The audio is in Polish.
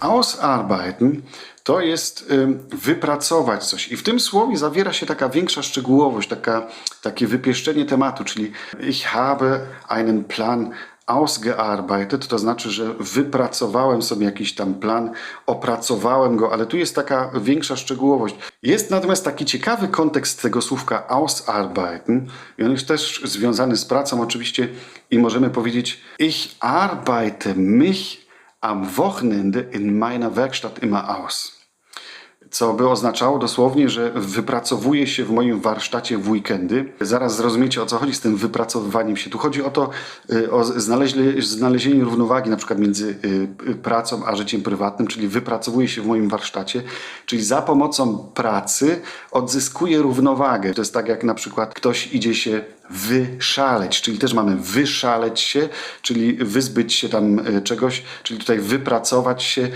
Ausarbeiten to jest wypracować coś. I w tym słowie zawiera się taka większa szczegółowość, taka, takie wypieszczenie tematu, czyli ich habe einen Plan ausgearbeitet, to znaczy, że wypracowałem sobie jakiś tam plan, opracowałem go, ale tu jest taka większa szczegółowość. Jest natomiast taki ciekawy kontekst tego słówka ausarbeiten i on jest też związany z pracą oczywiście i możemy powiedzieć ich arbeite mich am Wochenende in meiner Werkstatt immer aus co by oznaczało dosłownie, że wypracowuje się w moim warsztacie w weekendy. Zaraz zrozumiecie o co chodzi z tym wypracowywaniem się. Tu chodzi o to, y, o znalezienie równowagi na przykład między y, pracą a życiem prywatnym, czyli wypracowuje się w moim warsztacie, czyli za pomocą pracy odzyskuję równowagę. To jest tak jak na przykład ktoś idzie się wyszaleć, czyli też mamy wyszaleć się, czyli wyzbyć się tam y, czegoś, czyli tutaj wypracować się,